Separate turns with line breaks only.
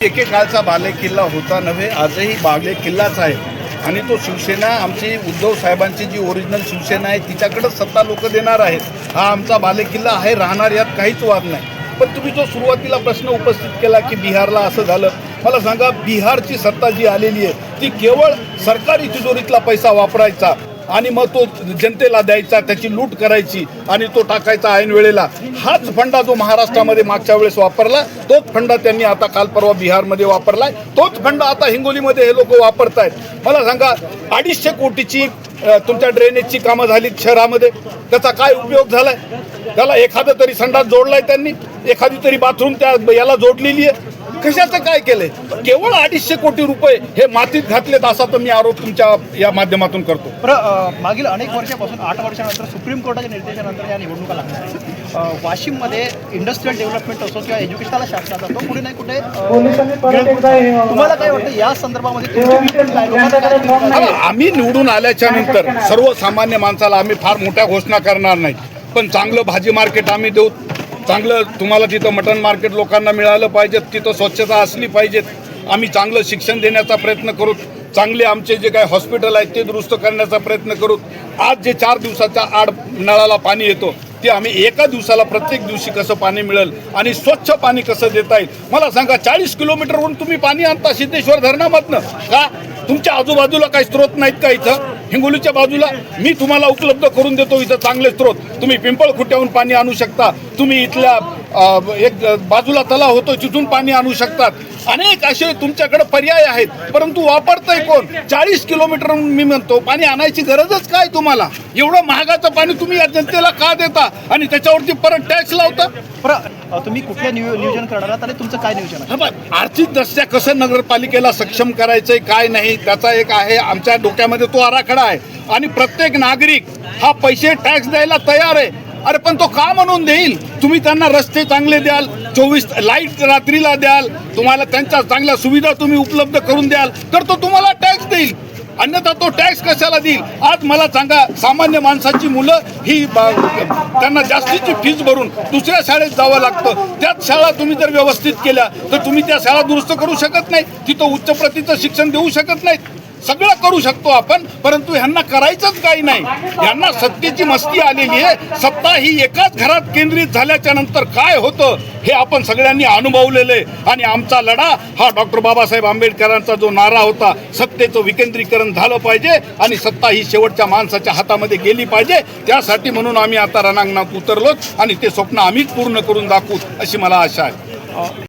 एकेकाळचा बाले किल्ला होता नव्हे आजही बाले किल्लाच आहे. आणि तो शिवसेना आमची उद्धव साहेबांची जी ओरिजिनल शिवसेना आहे तिच्याकडंच सत्ता लोक देणार आहेत. हा आमचा बाले किल्ला आहे राहणार यात काहीच वाद नाही. पण तुम्ही जो सुरुवातीला प्रश्न उपस्थित केला की बिहारला असं झालं मला सांगा बिहारची सत्ता जी आलेली आहे ती केवळ सरकारी तिजोरीतला पैसा वापरायचा आणि मग तो जनतेला द्यायचा त्याची लूट करायची आणि तो टाकायचा ऐन वेळेला. हाच फंडा जो महाराष्ट्रामध्ये मागच्या वेळेस वापरला तोच फंडा त्यांनी आता काल परवा बिहारमध्ये वापरलाय. तोच फंडा आता हिंगोलीमध्ये हे लोक वापरतायत. मला सांगा अडीचशे कोटीची तुमच्या ड्रेनेजची कामं झालीत शहरामध्ये. त्याचा काय उपयोग झालाय? त्याला एखादं तरी संडास जोडलाय त्यांनी. एखादी तरी बाथरूम त्या याला जोडलेली आहे. कशाचं काय केलंय? केवळ अडीचशे कोटी रुपये हे मातीत घातलेत असा तर मी आरोप तुमच्या या माध्यमातून करतो.
मागील अनेक वर्षापासून आठ वर्षानंतर सुप्रीम कोर्टाच्या निर्देशानंतर या निवडणुका. अ, वाशिममध्ये इंडस्ट्रियल डेव्हलपमेंट असो किंवा एज्युकेशनला शासनाचा तो कुठे नाही कुठे अ,
पोलिसांनी परत एकदा हे
तुम्हाला काय वाटतं या संदर्भामध्ये
आम्ही निवडून आल्याच्यानंतर सर्वसामान्य माणसाला आम्ही फार मोठ्या घोषणा करणार नाही. पण चांगलं भाजी मार्केट आम्ही देऊ. चांगलं तुम्हाला तिथं मटण मार्केट लोकांना मिळालं पाहिजे तिथं स्वच्छता असली पाहिजेत. आम्ही चांगलं शिक्षण देण्याचा प्रयत्न करू. चांगले आमचे जे काही हॉस्पिटल आहेत ते दुरुस्त करण्याचा प्रयत्न करू. आज जे चार दिवसाच्या आड नळाला पाणी येतो ते आम्ही एका दिवसाला प्रत्येक दिवशी कसं पाणी मिळेल आणि स्वच्छ पाणी कसं देता येईल? मला सांगा चाळीस किलोमीटरवरून तुम्ही पाणी आणता सिद्धेश्वर धरणामधनं? का तुमच्या आजूबाजूला काही स्रोत नाहीत का इथं? हिंगोलीच्या बाजूला मी तुम्हाला उपलब्ध करून देतो इथं चांगले स्रोत. तुम्ही पिंपळ खुट्याहून पाणी आणू शकता. तुम्ही इथल्या एक बाजूला तलाव होतो तिथून पाणी आणू शकतात. अनेक असे तुमच्याकडे पर्याय आहेत परंतु वापरतंय कोण? चाळीस किलोमीटर मी म्हणतो पाणी आणायची गरजच काय तुम्हाला? एवढं महागाचं पाणी तुम्ही या जनतेला का देता? आणि त्याच्यावरती परत टॅक्स लावता?
तुम्ही कुठल्या नियो- नियोजन करणार आहात आणि तुमचं काय नियोजन आहे?
बघ, आर्थिकदृष्ट्या कसं नगरपालिकेला सक्षम करायचंय काय नाही त्याचा एक आहे आमच्या डोक्यामध्ये तो आराखडा आहे. आणि प्रत्येक नागरिक हा पैसे टॅक्स द्यायला तयार आहे. अरे पण तो का म्हणून देईल? तुम्ही त्यांना रस्ते चांगले द्याल चोवीस लाइट रात्रीला द्याल तुम्हाला त्यांच्या चांगल्या सुविधा तुम्ही उपलब्ध करून द्याल तर तो तुम्हाला टॅक्स देईल. अन्यथा तो टॅक्स कशाला देईल? आज मला सांगा सामान्य माणसाची मुलं ही त्यांना जास्तीची फीज भरून दुसऱ्या शाळेत जावं लागतं. त्याच शाळा तुम्ही जर व्यवस्थित केल्या तर तुम्ही त्या शाळा दुरुस्त करू शकत नाही. तिथं उच्च प्रतीचं शिक्षण देऊ शकत नाहीत. सगळं करू शकतो आपण परंतु ह्यांना करायचंच काही नाही. यांना सत्तेची मस्ती आलेली आहे. सत्ता ही एकाच घरात केंद्रित झाल्याच्यानंतर काय होतं हे आपण सगळ्यांनी अनुभवलेलं आहे. आणि आमचा लढा हा डॉक्टर बाबासाहेब आंबेडकरांचा जो नारा होता सत्तेचं विकेंद्रीकरण झालं पाहिजे आणि सत्ता ही शेवटच्या माणसाच्या हातामध्ये गेली पाहिजे. त्यासाठी म्हणून आम्ही आता रणांगणात उतरलोच आणि ते स्वप्न आम्हीच पूर्ण करून दाखवू अशी मला आशा आहे.